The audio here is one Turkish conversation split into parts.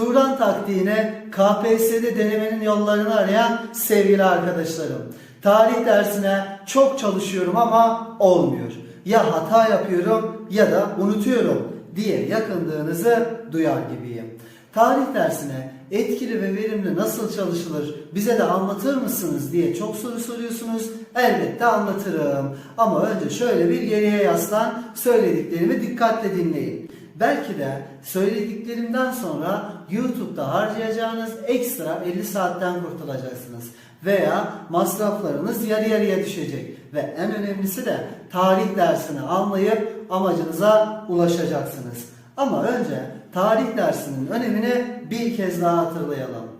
Turan taktiğine KPSS'de denemenin yollarını arayan sevgili arkadaşlarım. Tarih dersine çok çalışıyorum ama olmuyor. Ya hata yapıyorum ya da unutuyorum diye yakındığınızı duyar gibiyim. Tarih dersine etkili ve verimli nasıl çalışılır bize de anlatır mısınız diye çok soru soruyorsunuz. Elbette anlatırım. Ama önce şöyle bir geriye yaslan söylediklerimi dikkatle dinleyin. Belki de söylediklerimden sonra YouTube'da harcayacağınız ekstra 50 saatten kurtulacaksınız. Veya masraflarınız yarı yarıya düşecek. Ve en önemlisi de tarih dersini anlayıp amacınıza ulaşacaksınız. Ama önce tarih dersinin önemini bir kez daha hatırlayalım.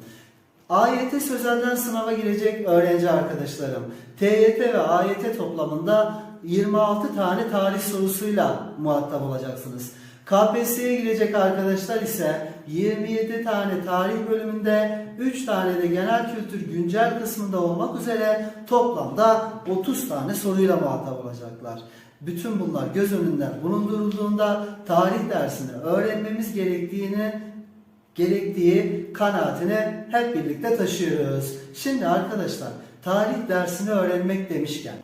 AYT sözelden sınava girecek öğrenci arkadaşlarım. TYT ve AYT toplamında 26 tane tarih sorusuyla muhatap olacaksınız. KPSS'ye girecek arkadaşlar ise 27 tane tarih bölümünde 3 tane de genel kültür güncel kısmında olmak üzere toplamda 30 tane soruyla muhatap olacaklar. Bütün bunlar göz önünden bulundurulduğunda tarih dersini öğrenmemiz gerektiğini gerektiği kanaatini hep birlikte taşıyoruz. Şimdi arkadaşlar tarih dersini öğrenmek demişken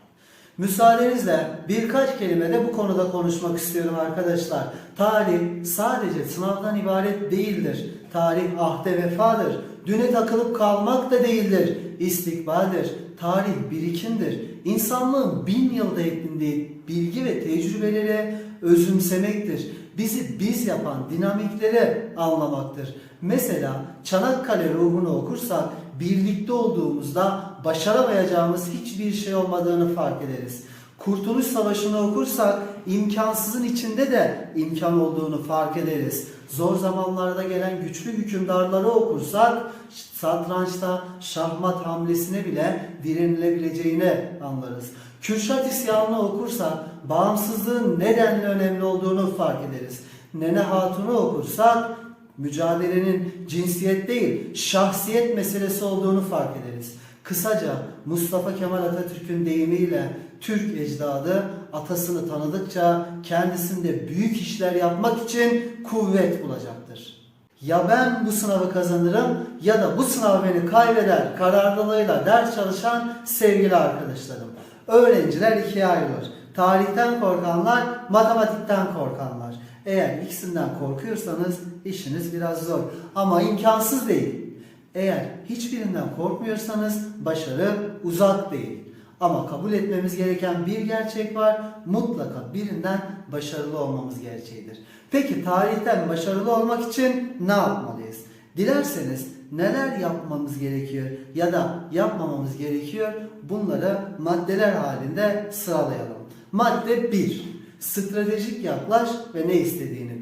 müsaadenizle birkaç kelime de bu konuda konuşmak istiyorum arkadaşlar. Tarih sadece sınavdan ibaret değildir. Tarih ahde vefadır. Düne takılıp kalmak da değildir. İstikbaldir. Tarih birikimdir. İnsanlığın bin yılda edindiği bilgi ve tecrübeleri özümsemektir. Bizi biz yapan dinamikleri anlamaktır. Mesela Çanakkale ruhunu okursak birlikte olduğumuzda başaramayacağımız hiçbir şey olmadığını fark ederiz. Kurtuluş Savaşı'nı okursak imkansızın içinde de imkan olduğunu fark ederiz. Zor zamanlarda gelen güçlü hükümdarları okursak satrançta şahmat hamlesine bile direnilebileceğini anlarız. Kürşat isyanını okursak bağımsızlığın nedenle önemli olduğunu fark ederiz. Nene Hatun'u okursak mücadelenin cinsiyet değil şahsiyet meselesi olduğunu fark ederiz. Kısaca Mustafa Kemal Atatürk'ün deyimiyle Türk ecdadı atasını tanıdıkça kendisinde büyük işler yapmak için kuvvet bulacaktır. Ya ben bu sınavı kazanırım ya da bu sınav beni kaybeder kararlılığıyla ders çalışan sevgili arkadaşlarım. Öğrenciler ikiye ayrılır. Tarihten korkanlar, matematikten korkanlar. Eğer ikisinden korkuyorsanız işiniz biraz zor. Ama imkansız değil. Eğer hiçbirinden korkmuyorsanız başarı uzak değil. Ama kabul etmemiz gereken bir gerçek var. Mutlaka birinden başarılı olmamız gerçeğidir. Peki tarihten başarılı olmak için ne yapmalıyız? Dilerseniz neler yapmamız gerekiyor ya da yapmamamız gerekiyor bunları maddeler halinde sıralayalım. Madde 1. Stratejik yaklaş ve ne istediğini.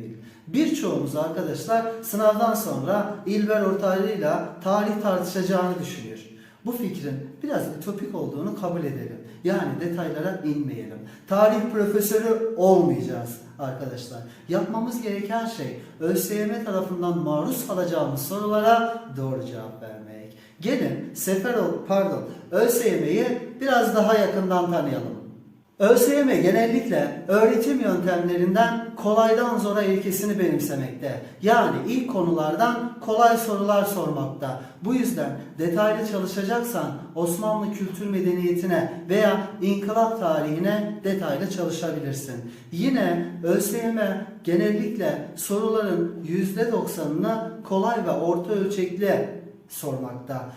Birçoğumuz arkadaşlar sınavdan sonra İlber Ortaylı'yla tarih tartışacağını düşünüyor. Bu fikrin biraz ütopik olduğunu kabul edelim. Yani detaylara inmeyelim. Tarih profesörü olmayacağız arkadaşlar. Yapmamız gereken şey ÖSYM tarafından maruz kalacağımız sorulara doğru cevap vermek. Gelin Seferov pardon ÖSYM'yi biraz daha yakından tanıyalım. ÖSYM genellikle öğretim yöntemlerinden kolaydan zora ilkesini benimsemekte. Yani ilk konulardan kolay sorular sormakta. Bu yüzden detaylı çalışacaksan Osmanlı kültür medeniyetine veya inkılap tarihine detaylı çalışabilirsin. Yine ÖSYM genellikle soruların %90'ını kolay ve orta ölçekli sormakta.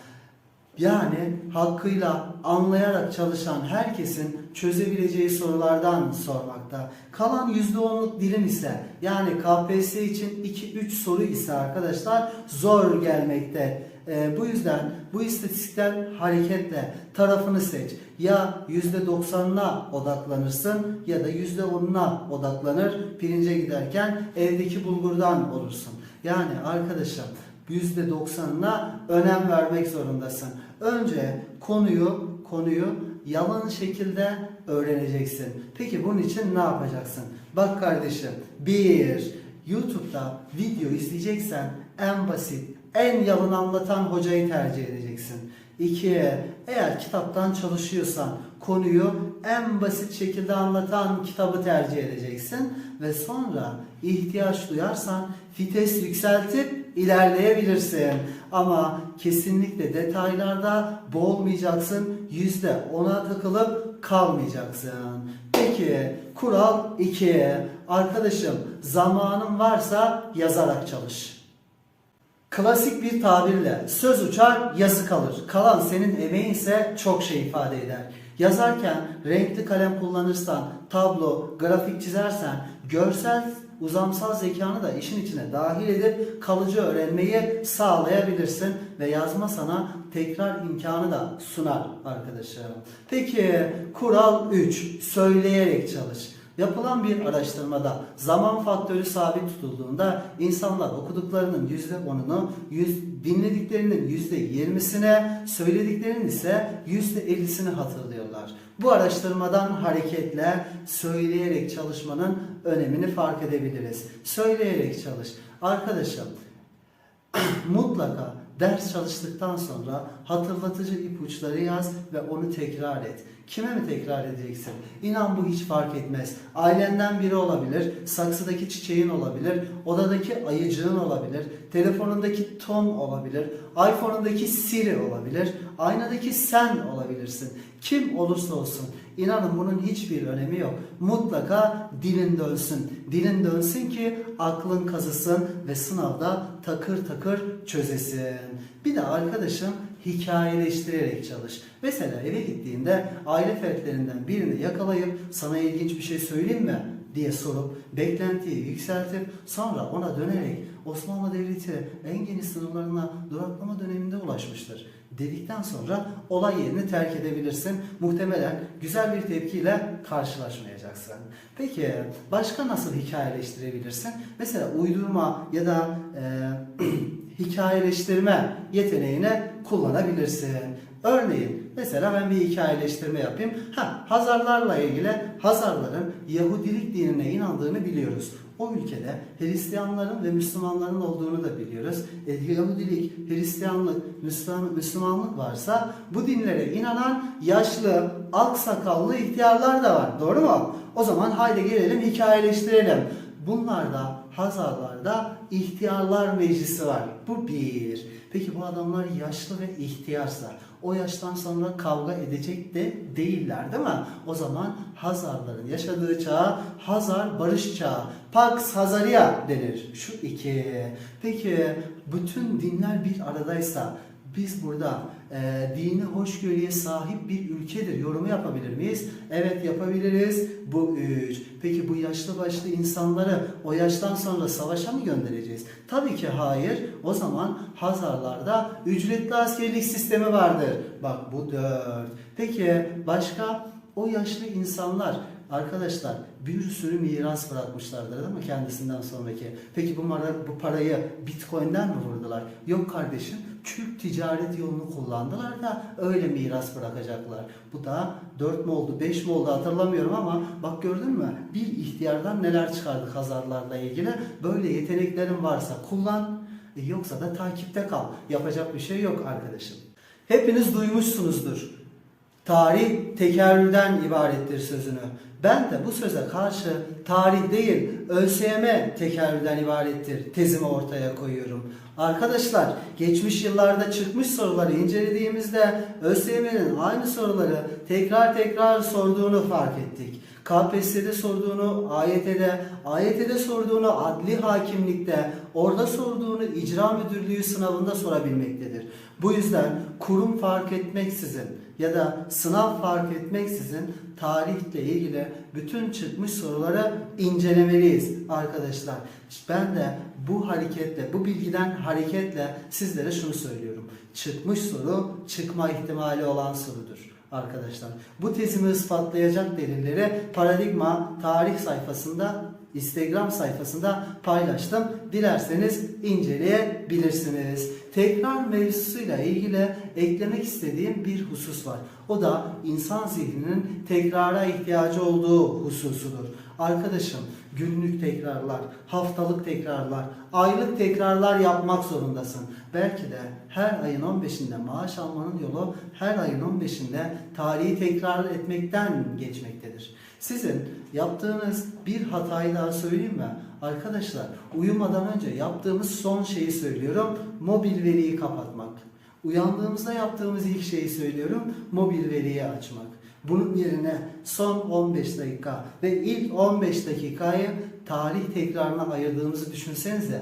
Yani hakkıyla anlayarak çalışan herkesin çözebileceği sorulardan sormakta. Kalan %10'luk dilim ise yani KPSS için 2-3 soru ise arkadaşlar zor gelmekte. Ee, bu yüzden bu istatistikten hareketle tarafını seç. Ya %90'ına odaklanırsın ya da %10'una odaklanır. Pirince giderken evdeki bulgurdan olursun. Yani arkadaşım %90'ına önem vermek zorundasın. Önce konuyu konuyu yalan şekilde öğreneceksin. Peki bunun için ne yapacaksın? Bak kardeşim, bir YouTube'da video izleyeceksen en basit, en yalın anlatan hocayı tercih edeceksin. İki, eğer kitaptan çalışıyorsan konuyu en basit şekilde anlatan kitabı tercih edeceksin ve sonra ihtiyaç duyarsan vites yükseltip ilerleyebilirsin. Ama kesinlikle detaylarda boğulmayacaksın. Yüzde ona takılıp kalmayacaksın. Peki kural 2. Arkadaşım zamanın varsa yazarak çalış. Klasik bir tabirle söz uçar yazı kalır. Kalan senin emeğin ise çok şey ifade eder. Yazarken renkli kalem kullanırsan, tablo, grafik çizersen, görsel uzamsal zekanı da işin içine dahil edip kalıcı öğrenmeyi sağlayabilirsin ve yazma sana tekrar imkanı da sunar arkadaşım. Peki kural 3 söyleyerek çalış. Yapılan bir araştırmada zaman faktörü sabit tutulduğunda insanlar okuduklarının %10'unu, yüz- dinlediklerinin %20'sine, söylediklerinin ise %50'sini hatırlıyorlar. Bu araştırmadan hareketle söyleyerek çalışmanın önemini fark edebiliriz. Söyleyerek çalış. Arkadaşım mutlaka ders çalıştıktan sonra hatırlatıcı ipuçları yaz ve onu tekrar et. Kime mi tekrar edeceksin? İnan bu hiç fark etmez. Ailenden biri olabilir, saksıdaki çiçeğin olabilir, odadaki ayıcığın olabilir, telefonundaki Tom olabilir, iPhone'undaki Siri olabilir, aynadaki sen olabilirsin. Kim olursa olsun. İnanın bunun hiçbir önemi yok. Mutlaka dilin dönsün. Dilin dönsün ki aklın kazısın ve sınavda takır takır çözesin. Bir de arkadaşım hikayeleştirerek çalış. Mesela eve gittiğinde aile fertlerinden birini yakalayıp sana ilginç bir şey söyleyeyim mi diye sorup beklentiyi yükseltip sonra ona dönerek Osmanlı Devleti en geniş sınırlarına duraklama döneminde ulaşmıştır dedikten sonra olay yerini terk edebilirsin. Muhtemelen güzel bir tepkiyle karşılaşmayacaksın. Peki başka nasıl hikayeleştirebilirsin? Mesela uydurma ya da e, hikayeleştirme yeteneğini kullanabilirsin. Örneğin mesela ben bir hikayeleştirme yapayım. Ha, Hazarlarla ilgili Hazarların Yahudilik dinine inandığını biliyoruz. O ülkede Hristiyanların ve Müslümanların olduğunu da biliyoruz. E, Yahudilik, Hristiyanlık, Müslüman, Müslümanlık varsa bu dinlere inanan yaşlı, ak sakallı ihtiyarlar da var. Doğru mu? O zaman haydi gelelim hikayeleştirelim. Bunlarda Hazarlarda ihtiyarlar meclisi var. Bu bir. Peki bu adamlar yaşlı ve ihtiyarsa o yaştan sonra kavga edecek de değiller değil mi? O zaman Hazarların yaşadığı çağa Hazar barış çağı. Pax Hazaria denir. Şu iki. Peki bütün dinler bir aradaysa biz burada e, dini hoşgörüye sahip bir ülkedir. Yorumu yapabilir miyiz? Evet yapabiliriz. Bu üç. Peki bu yaşlı başlı insanları o yaştan sonra savaşa mı göndereceğiz? Tabii ki hayır. O zaman Hazarlarda ücretli askerlik sistemi vardır. Bak bu dört. Peki başka o yaşlı insanlar Arkadaşlar bir sürü miras bırakmışlardır değil mi kendisinden sonraki? Peki bu, mara- bu parayı Bitcoin'den mi vurdular? Yok kardeşim Türk ticaret yolunu kullandılar da öyle miras bırakacaklar. Bu da 4 mü oldu 5 mi oldu hatırlamıyorum ama bak gördün mü? Bir ihtiyardan neler çıkardık Hazarlarla ilgili. Böyle yeteneklerin varsa kullan e, yoksa da takipte kal. Yapacak bir şey yok arkadaşım. Hepiniz duymuşsunuzdur. Tarih tekerrürden ibarettir sözünü. Ben de bu söze karşı tarih değil ÖSYM tekerrürden ibarettir tezimi ortaya koyuyorum. Arkadaşlar geçmiş yıllarda çıkmış soruları incelediğimizde ÖSYM'nin aynı soruları tekrar tekrar sorduğunu fark ettik. KPSS'de sorduğunu AYT'de, AYT'de sorduğunu adli hakimlikte, orada sorduğunu icra müdürlüğü sınavında sorabilmektedir. Bu yüzden kurum fark etmeksizin ya da sınav fark etmeksizin tarihle ilgili bütün çıkmış soruları incelemeliyiz arkadaşlar. Ben de bu hareketle, bu bilgiden hareketle sizlere şunu söylüyorum. Çıkmış soru çıkma ihtimali olan sorudur arkadaşlar. Bu tezimi ispatlayacak delilleri Paradigma tarih sayfasında Instagram sayfasında paylaştım. Dilerseniz inceleyebilirsiniz. Tekrar mevzusuyla ilgili eklemek istediğim bir husus var. O da insan zihninin tekrara ihtiyacı olduğu hususudur. Arkadaşım günlük tekrarlar, haftalık tekrarlar, aylık tekrarlar yapmak zorundasın. Belki de her ayın 15'inde maaş almanın yolu her ayın 15'inde tarihi tekrar etmekten geçmektedir. Sizin yaptığınız bir hatayı daha söyleyeyim mi? Arkadaşlar uyumadan önce yaptığımız son şeyi söylüyorum. Mobil veriyi kapatmak. Uyandığımızda yaptığımız ilk şeyi söylüyorum. Mobil veriyi açmak. Bunun yerine son 15 dakika ve ilk 15 dakikayı tarih tekrarına ayırdığımızı düşünsenize.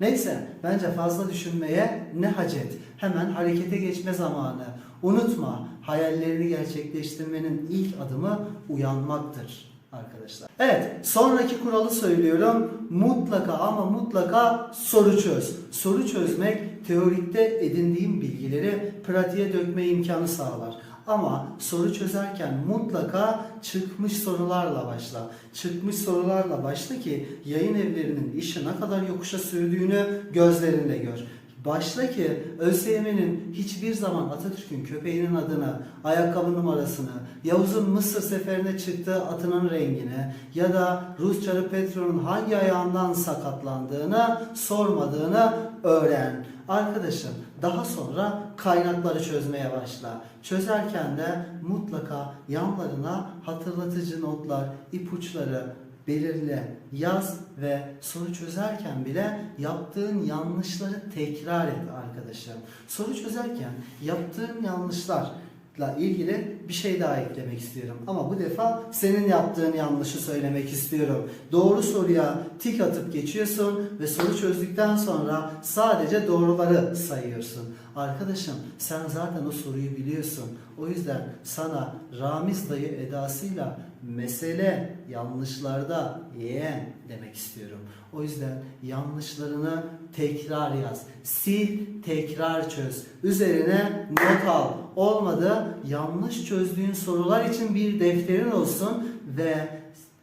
Neyse bence fazla düşünmeye ne hacet. Hemen harekete geçme zamanı. Unutma hayallerini gerçekleştirmenin ilk adımı uyanmaktır arkadaşlar. Evet sonraki kuralı söylüyorum. Mutlaka ama mutlaka soru çöz. Soru çözmek teorikte edindiğim bilgileri pratiğe dökme imkanı sağlar. Ama soru çözerken mutlaka çıkmış sorularla başla. Çıkmış sorularla başla ki yayın evlerinin işi ne kadar yokuşa sürdüğünü gözlerinde gör. Başla ki ÖSYM'nin hiçbir zaman Atatürk'ün köpeğinin adını, ayakkabı numarasını, Yavuz'un Mısır seferine çıktığı atının rengini ya da Rus çarı Petro'nun hangi ayağından sakatlandığını sormadığını öğren. Arkadaşım daha sonra kaynakları çözmeye başla. Çözerken de mutlaka yanlarına hatırlatıcı notlar, ipuçları, belirle, yaz ve soru çözerken bile yaptığın yanlışları tekrar et arkadaşım. Soru çözerken yaptığın yanlışlarla ilgili bir şey daha eklemek istiyorum. Ama bu defa senin yaptığın yanlışı söylemek istiyorum. Doğru soruya tik atıp geçiyorsun ve soru çözdükten sonra sadece doğruları sayıyorsun. Arkadaşım sen zaten o soruyu biliyorsun. O yüzden sana Ramiz dayı edasıyla mesele yanlışlarda yeğen demek istiyorum. O yüzden yanlışlarını tekrar yaz. Sil, tekrar çöz. Üzerine not al. Olmadı yanlış çözdüğün sorular için bir defterin olsun ve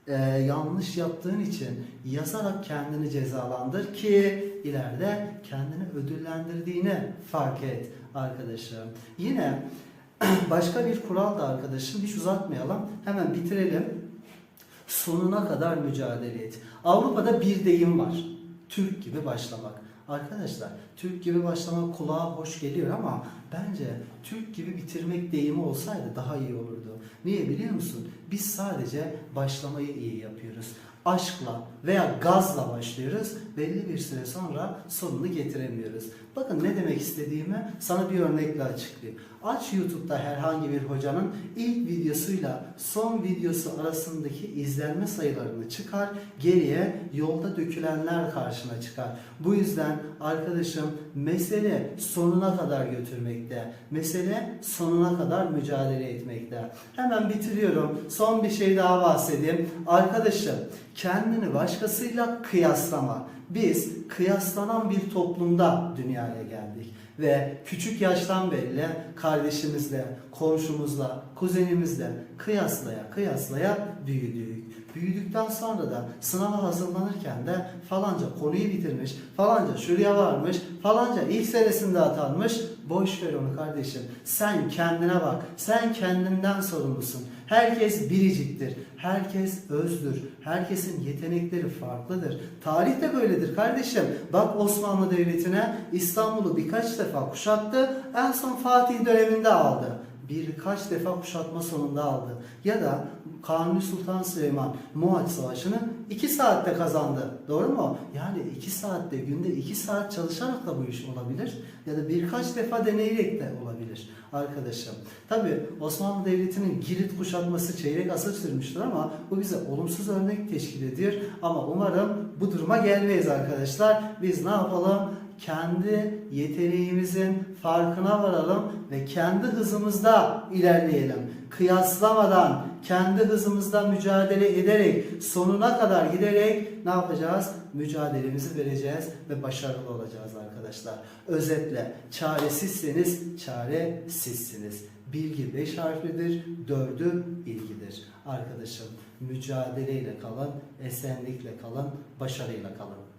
e, yanlış yaptığın için yazarak kendini cezalandır ki ileride kendini ödüllendirdiğini fark et arkadaşım. Yine başka bir kural da arkadaşım hiç uzatmayalım hemen bitirelim. Sonuna kadar mücadele et. Avrupa'da bir deyim var. Türk gibi başlamak. Arkadaşlar Türk gibi başlamak kulağa hoş geliyor ama bence Türk gibi bitirmek deyimi olsaydı daha iyi olurdu. Niye biliyor musun? Biz sadece başlamayı iyi yapıyoruz. Aşkla veya gazla başlıyoruz. Belli bir süre sonra sonunu getiremiyoruz. Bakın ne demek istediğimi sana bir örnekle açıklayayım. Aç YouTube'da herhangi bir hocanın ilk videosuyla son videosu arasındaki izlenme sayılarını çıkar. Geriye yolda dökülenler karşına çıkar. Bu yüzden arkadaşım mesele sonuna kadar götürmekte. Mesele sonuna kadar mücadele etmekte. Hemen bitiriyorum. Son bir şey daha bahsedeyim. Arkadaşım kendini başkasıyla kıyaslama. Biz kıyaslanan bir toplumda dünyaya geldik ve küçük yaştan beri kardeşimizle, komşumuzla, kuzenimizle kıyaslaya kıyaslaya büyüdük. Büyüdükten sonra da sınava hazırlanırken de falanca konuyu bitirmiş, falanca şuraya varmış, falanca ilk senesinde atanmış. Boş ver onu kardeşim. Sen kendine bak. Sen kendinden sorumlusun. Herkes biriciktir. Herkes özdür. Herkesin yetenekleri farklıdır. Tarih de böyledir kardeşim. Bak Osmanlı Devleti'ne İstanbul'u birkaç defa kuşattı. En son Fatih döneminde aldı. Birkaç defa kuşatma sonunda aldı. Ya da Kanuni Sultan Süleyman Muhaç Savaşı'nı 2 saatte kazandı. Doğru mu? Yani 2 saatte günde 2 saat çalışarak da bu iş olabilir. Ya da birkaç defa deneyerek de olabilir arkadaşım. Tabi Osmanlı Devleti'nin Girit kuşatması çeyrek asır sürmüştür ama bu bize olumsuz örnek teşkil ediyor. Ama umarım bu duruma gelmeyiz arkadaşlar. Biz ne yapalım? Kendi yeteneğimizin farkına varalım ve kendi hızımızda ilerleyelim. Kıyaslamadan, kendi hızımızda mücadele ederek, sonuna kadar giderek ne yapacağız? Mücadelemizi vereceğiz ve başarılı olacağız arkadaşlar. Özetle çaresizseniz çare sizsiniz. Bilgi beş harflidir, dördü ilgidir. Arkadaşım mücadeleyle kalın, esenlikle kalın, başarıyla kalın.